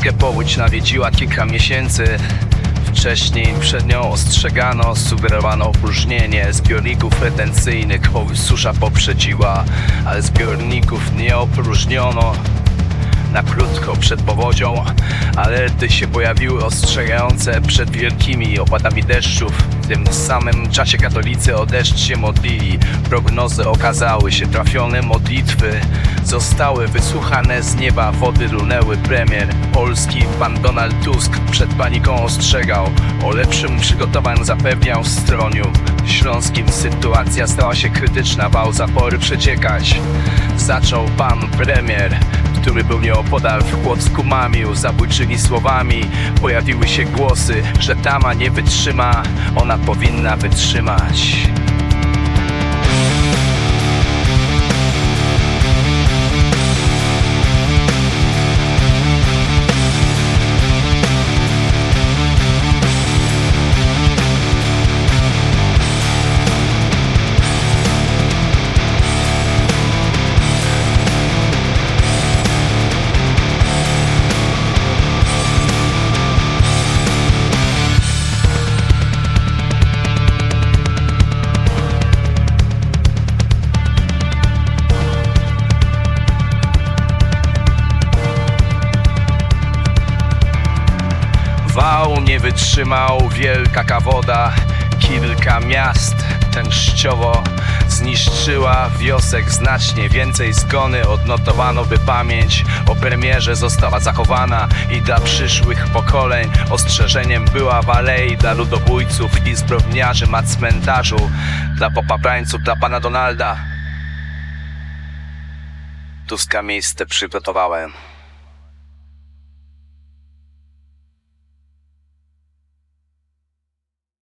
Polskę powódź nawiedziła kilka miesięcy Wcześniej przed nią ostrzegano, sugerowano opróżnienie zbiorników retencyjnych, bo susza poprzedziła, ale zbiorników nie opróżniono. Na krótko przed powodzią alerty się pojawiły ostrzegające przed wielkimi opadami deszczów. W tym samym czasie katolicy o deszcz się modlili. Prognozy okazały się trafione, modlitwy zostały wysłuchane z nieba, wody lunęły. Premier Polski pan Donald Tusk przed paniką ostrzegał. O lepszym przygotowaniu zapewniał w stroniu śląskim. Sytuacja stała się krytyczna, wał zapory przeciekać. Zaczął pan premier był nieopodal w Płocku mamił zabójczymi słowami Pojawiły się głosy, że tama nie wytrzyma Ona powinna wytrzymać Nie wytrzymał, wielka kawoda. Kilka miast tężciowo zniszczyła wiosek. Znacznie więcej zgony odnotowano by pamięć o premierze została zachowana i dla przyszłych pokoleń. Ostrzeżeniem była w alei dla ludobójców i zbrodniarzy na cmentarzu dla popaprańców, dla pana Donalda. Tuska miejsce przygotowałem